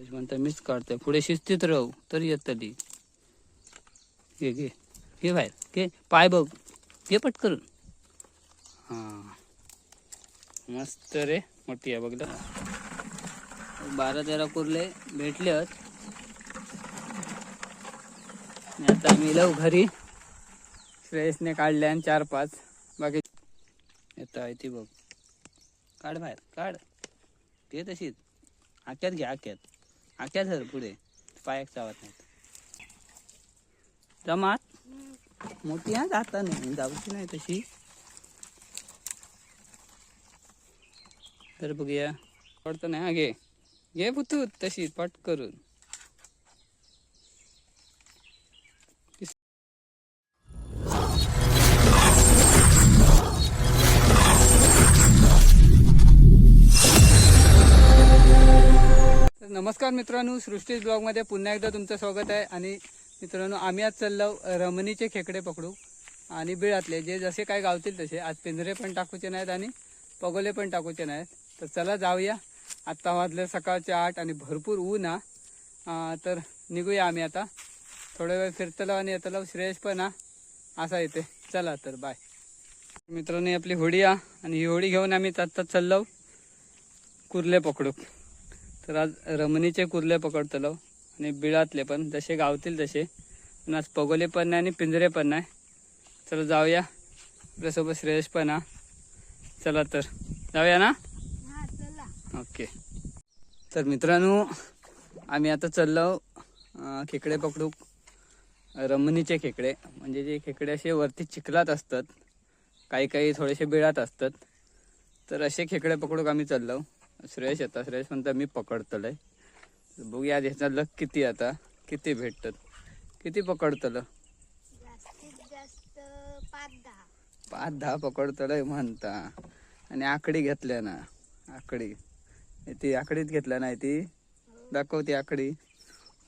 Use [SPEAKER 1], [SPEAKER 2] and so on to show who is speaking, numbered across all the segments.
[SPEAKER 1] म्हणता मीच काढतोय. पुढे शिस्तीत राहू तर येतली. घे घे. घे बाहेर. घे. पाय बघ. घे पटकरून हां. मस्त रे. मोठी आहे बघलं बारा तेरा कुर्ले भेटले आहेत आता आम्ही लव घरी. श्रेयसने काढले आणि चार पाच. बाकी येतं आहे ती बघ. काढ बाहेर. काढ. ते तशीच. आक्यात घे आक्यात आख्या धर पुढे. पायाक चावत नाहीत. जमात? मोठी हा जाता नाही. जाऊची नाही तशी. तर बघूया. पडतं नाही. हा घे. घे पुतू तशी पट करून. नमस्कार मित्रांनो सृष्टीज ब्लॉगमध्ये पुन्हा एकदा तुमचं स्वागत आहे. आणि मित्रांनो आम्ही आज चाललो रमणीचे खेकडे पकडू आणि बिळातले. जे जसे काय गावतील तसे. आज पिंजरे पण टाकूचे नाहीत आणि पगोले पण टाकूचे नाहीत. तर चला जाऊया. आत्ता वाजले सकाळचे आठ आणि भरपूर ऊन हा. तर निघूया आम्ही आता. थोडा वेळ फिरतलो आणि येतलो. श्रेयस पण हा. असा येते. चला तर बाय. मित्रांनो आपली होडी आ आणि ही होडी घेऊन आम्ही आत्ता चाललो कुर्ले पकडू. तर आज रमणीचे कुर्ले पकडतलो आणि बिळातले पण जसे गावतील तसे. पण आज पगोले पण नाही आणि पिंजरे पण नाही. चला जाऊया. आपल्यासोबत श्रेयस पण हा चला तर. जाऊया ना? ओके. तर मित्रांनो आम्ही आता चाललो खेकडे पकडू. रमणीचे खेकडे. म्हणजे जे खेकडे असे वरती चिखलात असतात काही काही थोडेसे बिळात असतात. तर असे खेकडे पकडूक आम्ही चाललो. श्रेयस येतात श्रेयस म्हणता मी पकडतलंय. बघूया ह्याचा लक किती आता. किती भेटतात. किती पकडतलं?
[SPEAKER 2] पाच दहा.
[SPEAKER 1] पकडतलंय म्हणता. आणि आकडी घेतल्या ना. आकडी. ती आकडीत घेतल्या नाही ती. दाखव ती आकडी.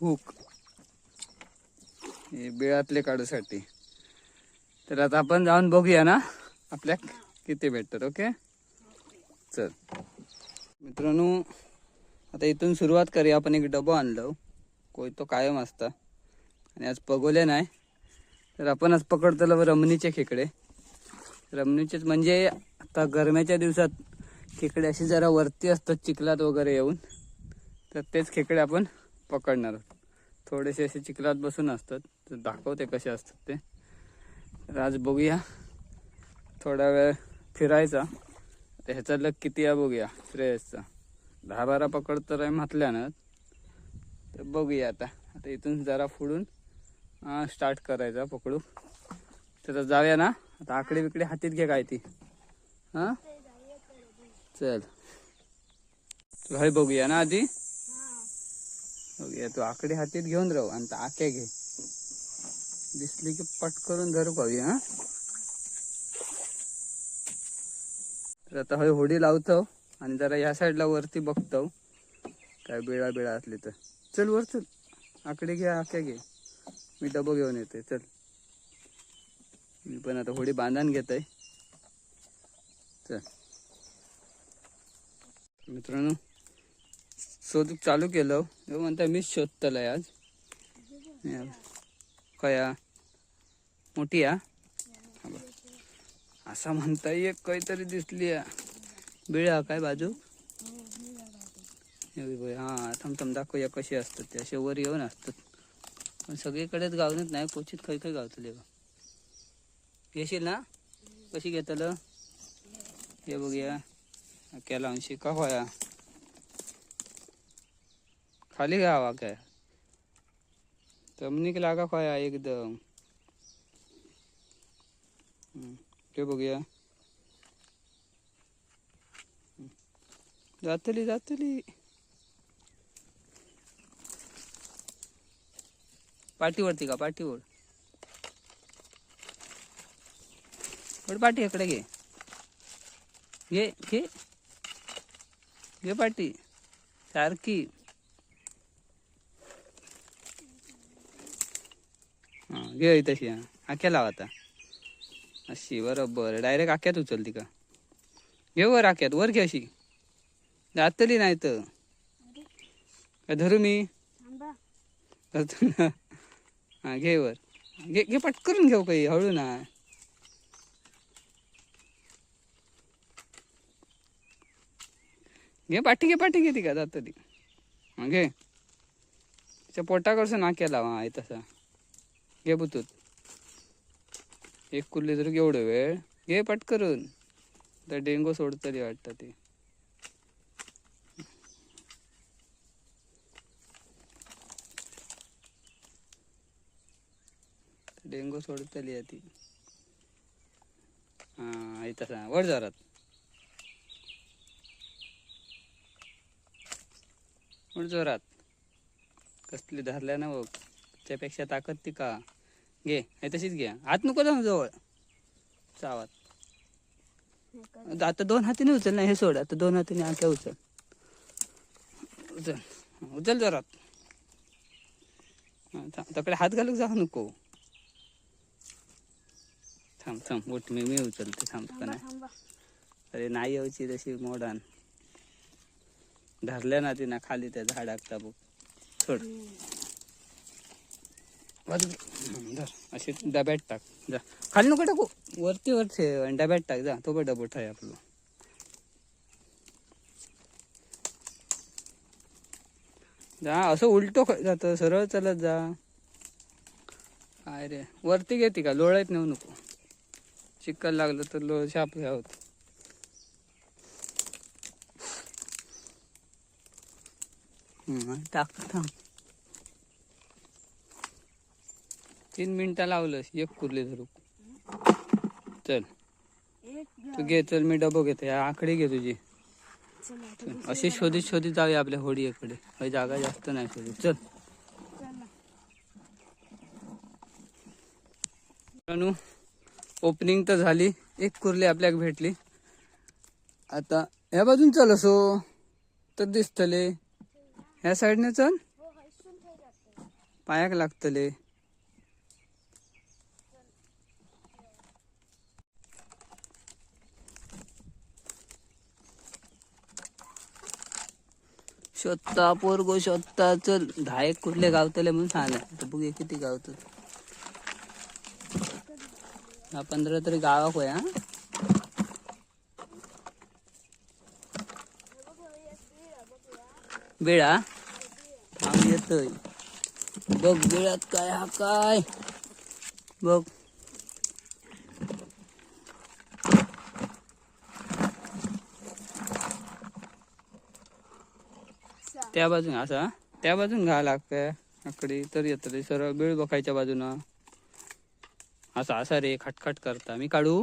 [SPEAKER 1] हुक. हे बिळातले काढूसाठी. तर आता आपण जाऊन बघूया ना आपल्या किती भेटतात ओके? चल. मित्रांनो आता इथून सुरुवात करूया. आपण एक डबो आणलो. कोई तो कायम असता. आणि आज पगोले नाही. तर आपण आज पकडतो रमणीचे खेकडे. रमणीचेच म्हणजे आता गरम्याच्या दिवसात खेकडे असे जरा वरती असतात चिखलात वगैरे येऊन. तर तेच खेकडे आपण पकडणार आहोत. थोडेसे असे चिखलात बसून असतात. तर दाखवते कसे असतात ते. तर आज बघूया. थोडा वेळ फिरायचा. तर ह्याचा लग किती आहे बघूया. श्रेयसचा. दहा बारा पकड तर आहे म्हटल्यानं. तर बघूया आता. आता इथून जरा पुढून स्टार्ट करायचा पकडू. तर जाऊया ना. आता आकडे बिकडे हातीत घे काय ती. हां? चल. भाई बघूया ना आधी. बघूया तू आकडे हातीत घेऊन राहू आणि त्या घे. दिसली की पट करून धरू पाहूया हां. तर आता हळू होडी लावतो आणि जरा या साईडला वरती बघतो. काय बिळा बिळा असली तर. चल वर चल. आकडे घे आक्या घे. मी डबो घेऊन येते. चल. मी पण आता होडी बांधून घेत आहे चल. मित्रांनो शोध चालू केलं. हे म्हणता मीच शोधतलं आज. हे कया मोठी या. असा म्हणता एक काहीतरी दिसली काय बाजू? हे थांब दाखवूया कशी असतात ते. असे वर येऊन असतात. पण सगळीकडेच गावनेच नाही, क्वचित खै खै गावतले घेशील ना? कशी घेतलं? हे बघूया केला अंशी का होया? खाली गावा काय तमनिक लागा खोया एकदम. ते बघूया. हम्म. जातली जातली. पाठीवरती का? पाठीवर. वर पाठी इकडे घे. घे घे. घे पाठी. सारखी. हां घे तशी. हा आख्या लाव आता. अशी बरोबर. डायरेक्ट आख्यात उचलती का? घे वर आख्यात वर घे अशी. जातली नाही तर. काय धरू मी?
[SPEAKER 2] थांबा.
[SPEAKER 1] धरतो ना. हा घे वर. घे घे पटकरून घेऊ काही हळू ना. घे पाठी घे पाठी घे ती का जात ती. हा घे. तिच्या पोटाकडचं नाक्या लावा आहे तसा. घे बुतूत एक कुल्ली तर एवढं वेळ? घे पटकरून. तर डेंगू सोडतली वाटतं ती. डेंगू सोडतली आहे ती. हा इथं सांग. वर जोरात वर जोरात कसली धरल्या ना बघ. त्यापेक्षा ताकद ती का? घे हे तशीच घे. हात नको जाऊ जवळ. चावात? आता दोन हातीने उचल ना हे सोड. आता दोन हातीने आख्या उचल. उचल. उचल जोरात. तकडे हात घालूक जाऊ नको. थांब थांब. उठ मी मी उचलते. थांब का
[SPEAKER 2] थांबा.
[SPEAKER 1] नाही अरे नाही यायची तशी मोडान. धरल्या ना तिना खाली त्या झाडाक बघ सोड. अशी डब्यात टाक. जा. खाली नको टाकू. वरती वर ठेव आणि डब्यात टाक. जा. तो पण डबट आहे आपलं. जा असं उलटो जात. सरळ चालत जा. काय रे? वरती घेते का? लोळायत नेऊ नको. चिक्कल लागलं तर लोळ शाप होत. टाक थांब तीन मिनिटं लावलंस. एक कुर्ली धरू. चल. तू घे चल मी डबो घेते. या घे तुझी. अशी शोधित शोधित जाऊया आपल्या होडीकडे काही जागा जास्त नाही शोधित. चल. मित्रांनो ओपनिंग तर झाली. एक कुर्ली आपल्याक भेटली. आता ह्या बाजून चल असो. तर दिसतले. ह्या साईडने चल. पायाक लागतले. शोधता पोरगो शोधता. चल दहा एक कुठले गावतले म्हणून सांगा. बघ किती गावतात हा पंधरा तरी गावाक होय हा. बेळा? थांब येतोय. बघ बेळात काय हा काय? बघ. त्या बाजून असा त्या बाजून घा लागतंय. आकडे तर येतले सरळ बेळ बघायच्या बाजूनं. असा असा रे खटखट करता. मी काढू?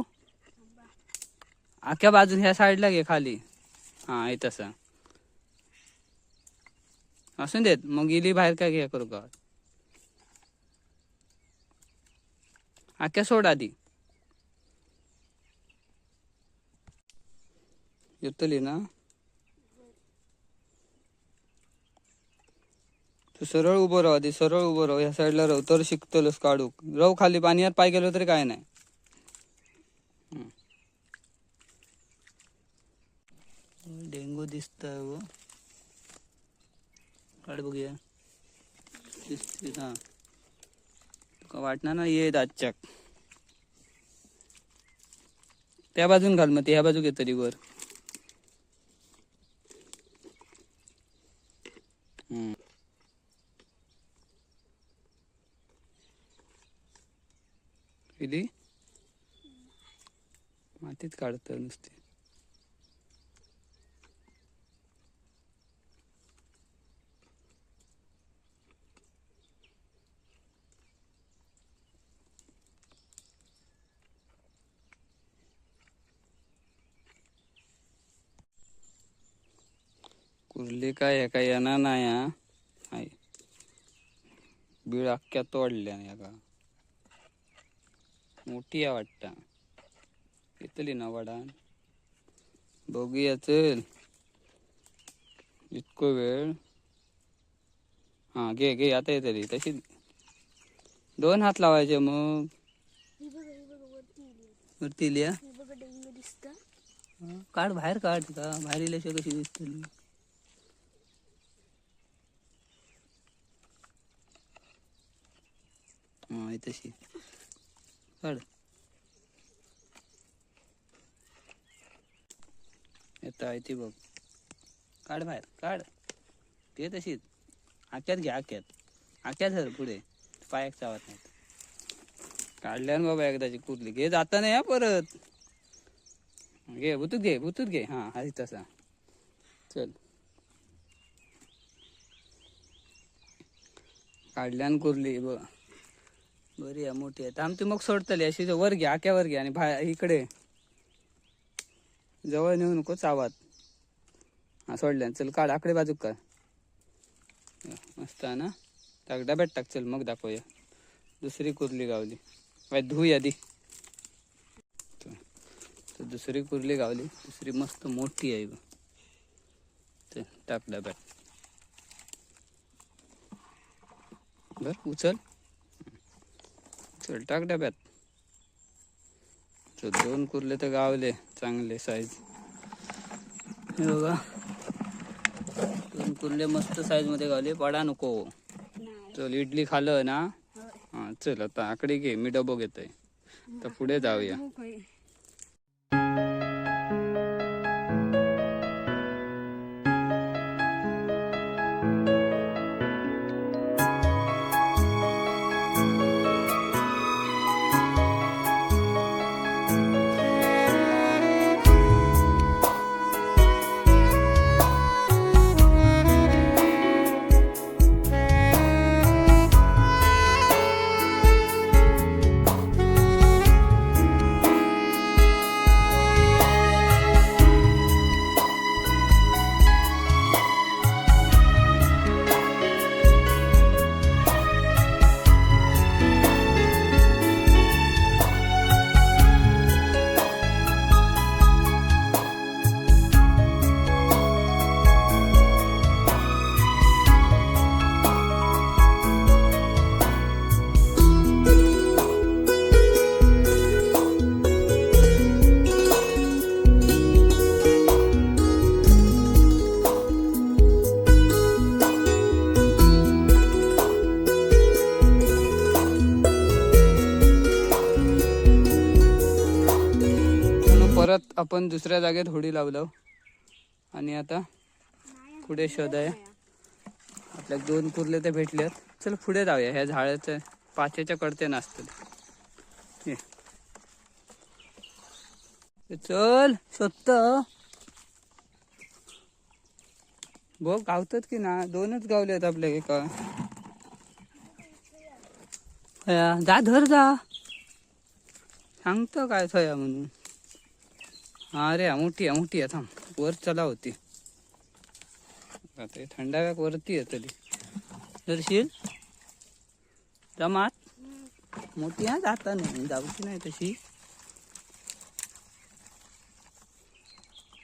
[SPEAKER 1] आख्या बाजून ह्या साईडला घे खाली. हा आहे तसा. असून देत. मग गेली बाहेर काय घे करू का? आख्या सोड आधी. येतली ना? तू सरळ उभं राह आधी सरळ उभं राह. ह्या साईडला राहू. तर शिकतलस काढूक. राहू खाली पाण्यात पाय गेलो तरी काय नाही. डेंगू दिसतोय व काढ बघूया. दिसते हा तुका वाटणार ना ये आजच्याक त्या बाजून घाल मग ते ह्या बाजूक घेतली वर हम्म. केली मातीत काढत नुसते. कुर्ली काय आहे? येणार नाही हा? बीळ अख्ख्या तोडल्या नाही मोठी आहे वाटतं. येतली ना वाडान बघूया चल. इतको वेळ. हां घे घे आता येतली तशी दोन हात लावायचे मग.
[SPEAKER 2] वरती
[SPEAKER 1] लिया काढ बाहेर काढ का बाहेर इल्याशिवाय कशी दिसतली हां तशी. काढ. येता आहे ती बघ. काढ बाहेर काढ. ते तशीच. आक्यात घे आक्यात आक्यात सर पुढे. पायाक चावत नाहीत. काढल्यान बाबा एकदाची कुर्ली घे जाता नाही हा परत. घे भुतूत घे भुतूत घे. हां हा तसा. चल. काढल्यान कुरली ब बरी आहे मोठी आहे. आमची मग सोडतली. अशी वर घे आक्यावर घे आणि बाहेर इकडे. जवळ नेऊ नको चावात. हा सोडल्यान चल काढ. आकडे बाजूक काढ मस्त आहे ना? टाक डब्यात टाक चल मग दाखवूया. दुसरी कुर्ली गावली. बाय धुई यादी तर दुसरी कुर्ली गावली. दुसरी मस्त मोठी आहे चल टाक डब्यात बर उचल. चल टाक डब्यात चल दोन कुर्ले तर गावले. चांगले साईज हे बघा. कुर्ले मस्त साईजमध्ये गावले पडा नको. चल इडली खाल्लं ना. हा चल आता आकडे घे. मी डबो घेतोय. तर पुढे जाऊया. परत आपण दुसऱ्या जागेत होडी लावलो. आणि आता पुढे शोध आहे. आपल्या दोन कुर्ले ते भेटलेत. चल पुढे जाऊया. ह्या झाडाच्या पाचेच्या कडते नसतील चल स्वत बघ गावतात की ना? दोनच गावले आहेत आपल्या एका. जा धर जा. सांगतो काय थया म्हणून. अरे रे हा, आहे थांब. वर चला होती. आता थंडाव्याक वरती आहे तरी. दर्शील? जमात? मोठी आहे जाता नाही. जाऊची नाही तशी.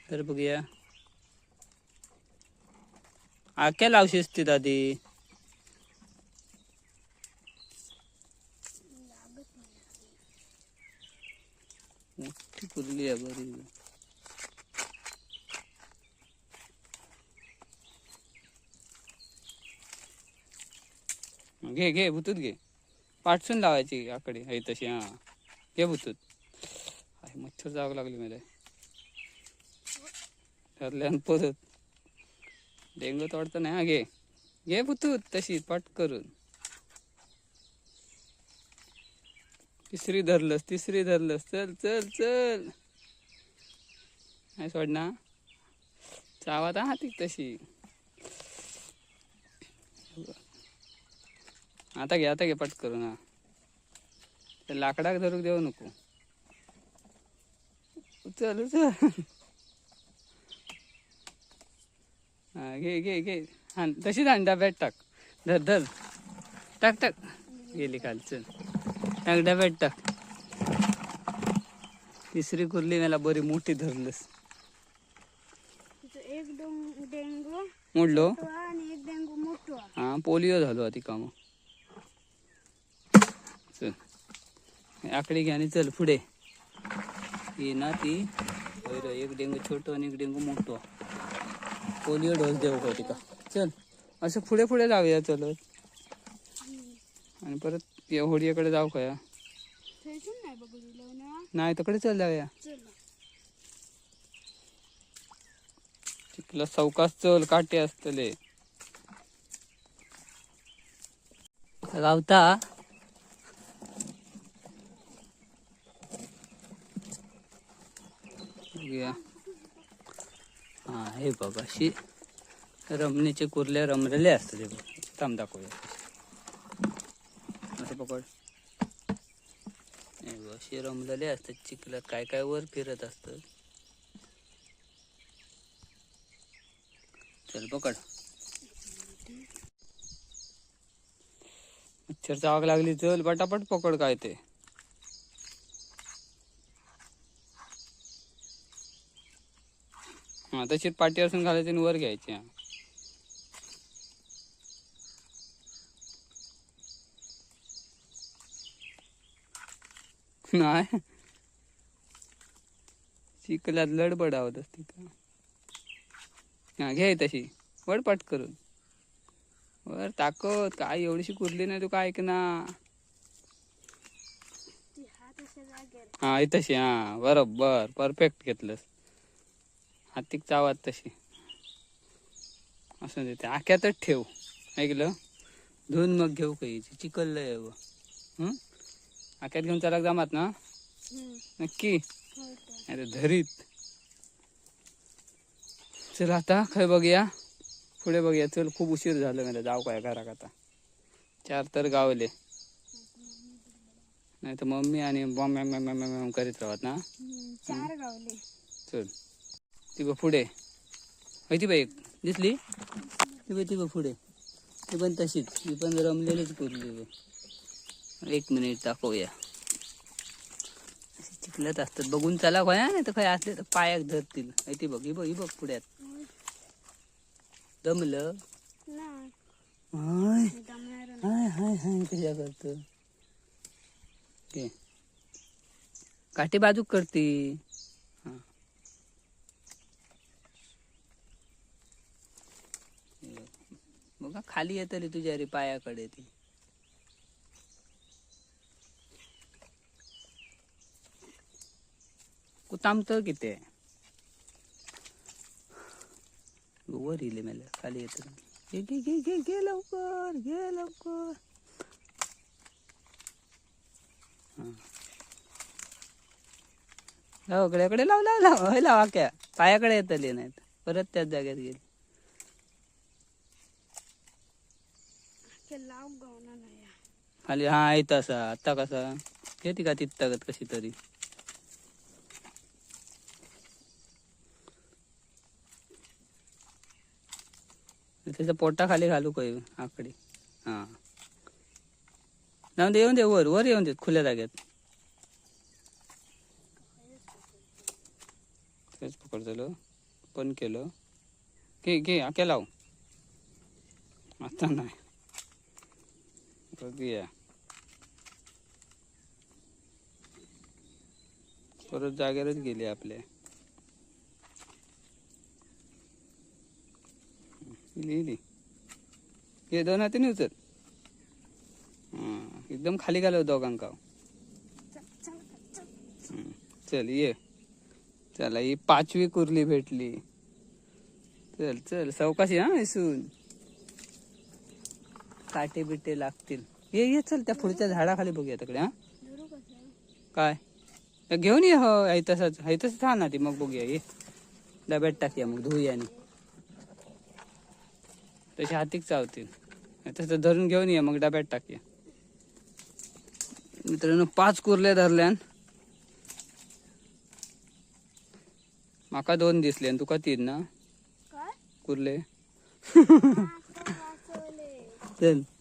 [SPEAKER 1] तर बघूया. आक्या लावशीस ती दादी मोठी कुर्ली आहे बरी घे घे बुतूत घे. पाठसून लावायची आकडे. आहे तशी हां. घे भुतूत. आहे मच्छर जाग लागली मला. ठरल्यान परत. डेंगू तोडतं नाही हा घे. घे भुतूत तशी पाठ करून. तिसरी धरलंस तिसरी धरलंस. चल चल चल. नाही सोड ना चावात ती तशी. आता घे आता घे पट करून हा. त्या लाकडाक धरूक देऊ नको. चल उचल. हा घे घे घे. हा तशीच हाण डब्यात टाक. धर धर. टाक टाक. गेली काल चल. टाक डब्यात टाक. तिसरी कुर्ली मला बरी मोठी धरलंस.
[SPEAKER 2] एक
[SPEAKER 1] मोडलो. हा पोलिओ झालो आधी काम चल हे आकडे घे आणि चल पुढे. ही ना ती एक डेंगू छोटो आणि एक डेंगू मोठो. पोलिओ डोस देऊ का तिका? चल असं पुढे पुढे जाऊया चलत. आणि परत या होडीकडे जाऊ का या?
[SPEAKER 2] नाही
[SPEAKER 1] तिकडे चल जाऊया.
[SPEAKER 2] चला
[SPEAKER 1] चिखला चौकास चल काटे असतले. गावता बघूया. हा हे बघ अशी रमणीचे कुर्ले रमलेले असतात हे बघ. थांब दाखवूया. असं पकड. हे बघ, असे रमलेले असतात चिखलात. काय काय वर फिरत असतात. चल पकड. मच्छर चावाक लागली चल पटापट पकड काय ते. हा तशीच पाठी असून घालायची आणि वर घ्यायची. हा. नाही. चिखलात लडबड आवत असते का हा घे तशी. वडपाट करून. वर ताकद काय एवढीशी कुरली नाही तू काय ऐक ना
[SPEAKER 2] ती हात अशा जागेवर.
[SPEAKER 1] हा ही तशी हा बरोबर परफेक्ट घेतलंस. हातिक चावात तशी. असं देते. आख्यातच ठेव. ऐकलं? धुवून मग घेऊ काही चिकल लय आहे व. आख्यात घेऊन चला जमात ना? नक्की. अरे धरीत. चल आता खय बघूया. पुढे बघूया. चल खूप उशीर झालं मला जाऊ काय घरात आता. चार तर गावले. नाही तर मम्मी आणि bomb ma'am ma'am ma'am ma'am करीत राहत ना?
[SPEAKER 2] चार गावले.
[SPEAKER 1] चल. ती बघ पुढे माहिती बाई एक. दिसली? ती बघ ती बघ पुढे. ती पण तशीच. ती पण रमलेलीच कुरली एक मिनिट दाखवूया. चिखलत असतात. बघून चला खोया नाही तर काय असले तर पायाक धरतील. माहिती बघ ही बघ ही बघ पुढ्यात. दमलं? हाय. हाय हाय हाय कशा करतो. काठी बाजूक करते हा. हे बघा खाली येतली तुझ्या रे पायाकडे ती कुतामत किती आहे वर इले मला खाली येत घे घे घे घे घे लवकर घे लवकर हा. लाव लाव लाव लाव होय आक्या पायाकडे येतले नाहीत परत त्याच जागेत गेली
[SPEAKER 2] ते
[SPEAKER 1] खाली हा येत असा आता कसा. घेते का ती ताकद कशी तरी? त्याच्या पोटा खाली घालू काय आकडे? हा. जाऊन दे येऊन दे वर वर येऊन दे खुल्या जाग्यात तेच पकडतो पण केलं. घे घे आक्या लाव. आता नाही. बघूया. परत जागेवरच गेली आपल्या. लिहिली हे दोन हाती उचल. एकदम खाली घालव दोघांका.
[SPEAKER 2] चल
[SPEAKER 1] हम्म. चल ये. चला ही पाचवी कुर्ली भेटली. चल चल चौकाशी हा इसून. काटे बिटे लागतील. ये ये चल त्या पुढच्या झाडाखाली बघूया तिकडे हा. काय? घेऊन ये हो तसंच आई तसंच हा ना ती. मग बघूया ये. डब्यात टाकूया मग धुऊया आणि. तसे हातीक चावतील. तसं धरून घेऊन ये मग डब्यात टाकूया. मित्रांनो पाच कुर्ले धरल्यान. माका दोन दिसले तुका तीन ना? कुर्ले.
[SPEAKER 2] हा,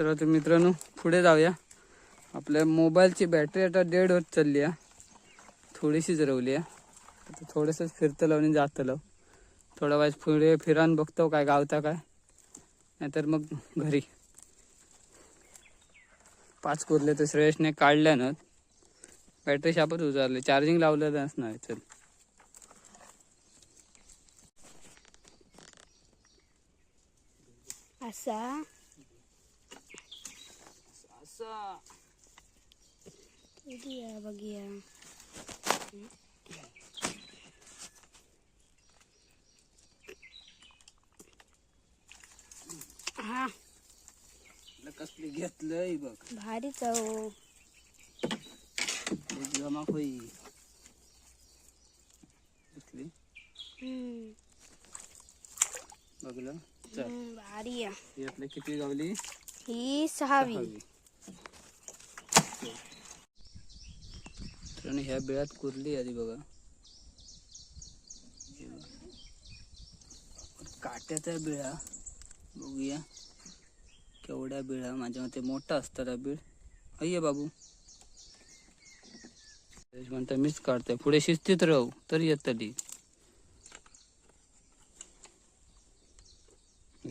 [SPEAKER 2] तर
[SPEAKER 1] चला तर मित्रांनो पुढे जाऊया. आपल्या मोबाईलची बॅटरी आता डेड होत चालली आहे. थोडीशीच रवली आहे. आता थोडंसंच फिरतलो आणि जातलो थोडा वेळ पुढे फिरान बघतो काय गावता काय. नाहीतर मग घरी. पाच कुरले तर श्रेयसने काढल्या ना. बॅटरी शापच उजारली चार्जिंग लावलेलं नसणार चल.
[SPEAKER 2] असा.
[SPEAKER 1] असं
[SPEAKER 2] बघूया बघूया हा
[SPEAKER 1] कसली घेतलंय बघ
[SPEAKER 2] भारी चव
[SPEAKER 1] जमा होई बघलं. चल.
[SPEAKER 2] भारी आहे.
[SPEAKER 1] यातले किती गावली?
[SPEAKER 2] ही सहावी.
[SPEAKER 1] आणि ह्या बिळात कुरली आधी बघा। काट्याचा बिळा बघूया। केवढ्या बिळा माझ्या मते मोठा असतात हा बीळ अय्ये बाबू। म्हणता, मीच काढतोय, पुढे शिस्तीत राहू, तर येतली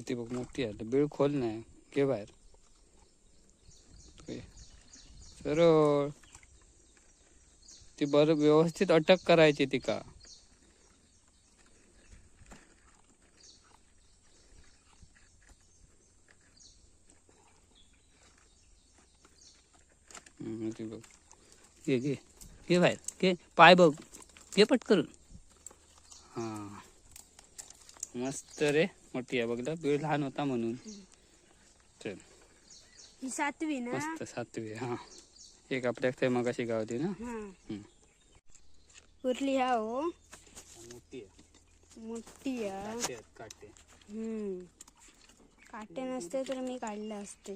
[SPEAKER 1] ती बघ, मोठी आहे, बीळ खोल नाही, घे बाहेर. सरळ. ती बरं व्यवस्थित अटक करायची ती का? हम्म, ती बघ. घे घे. घे बाहेर. घे. पाय बघ. घे पटकन. हा. मस्त रे. मोठी आहे बघला बीळ लहान होता म्हणून. चल.
[SPEAKER 2] ही सातवी ना?
[SPEAKER 1] मस्त सातवी हा. एक आपल्या ते मगाशी गावती ना?
[SPEAKER 2] हा.
[SPEAKER 1] हम्म.
[SPEAKER 2] कुर्ली हा हो.
[SPEAKER 1] मोठी आहे.
[SPEAKER 2] मोठी आहे.
[SPEAKER 1] काटे आहेत, काटे.
[SPEAKER 2] हम्म. काटे नसते तर मी काढले असते.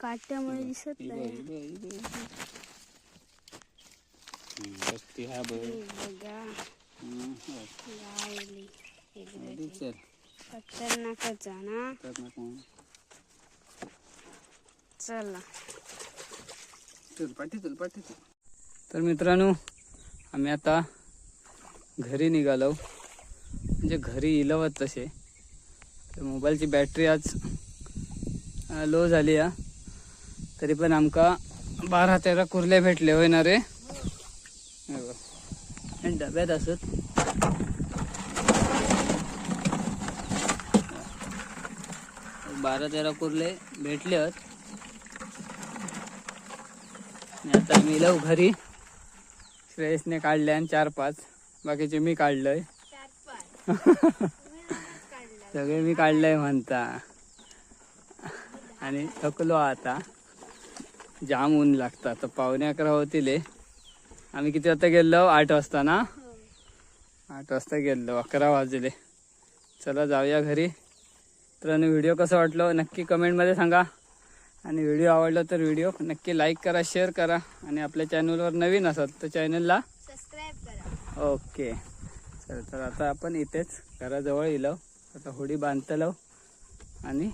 [SPEAKER 2] काट्यामुळे दिसत
[SPEAKER 1] ही
[SPEAKER 2] नाही.
[SPEAKER 1] ही बघ, ही बघ, बघ.
[SPEAKER 2] लावली खतरनाकच आहे ना. चला.
[SPEAKER 1] चल पाठी चल पाठी चल. तर मित्रांनो आम्ही आता घरी निघालो. म्हणजे घरी इलवत तसे. तर मोबाईलची बॅटरी आज लो झाली आ तरी पण आमका बारा तेरा कुर्ले भेटले होय ना रे. डब्यात असत. बारा तेरा कुर्ले भेटले आहेत आता मी लव घरी. श्रेयसने काढले आणि चार पाच. बाकीचे मी काढलंय. सगळे मी काढलंय म्हणता. आणि थकलो आता. जाम ऊन लागतं. आता पावणे अकरा होतील. आम्ही किती वाजता गेलो? आठ वाजता ना? आठ वाजता गेलो. अकरा वाजले. चला जाऊया घरी. तर व्हिडिओ कसं वाटलं? नक्की कमेंटमध्ये सांगा. आणि व्हिडिओ आवडला तर व्हिडिओ नक्की लाईक करा शेअर करा. आणि आपल्या चॅनलवर नवीन असाल तर चॅनलला
[SPEAKER 2] सबस्क्राईब करा.
[SPEAKER 1] ओके. चल तर आता आपण इथेच घराजवळ येलो आता होडी बांधतलो आणि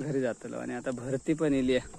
[SPEAKER 1] घरी जातलो. आणि आता भरती पण येली आहे.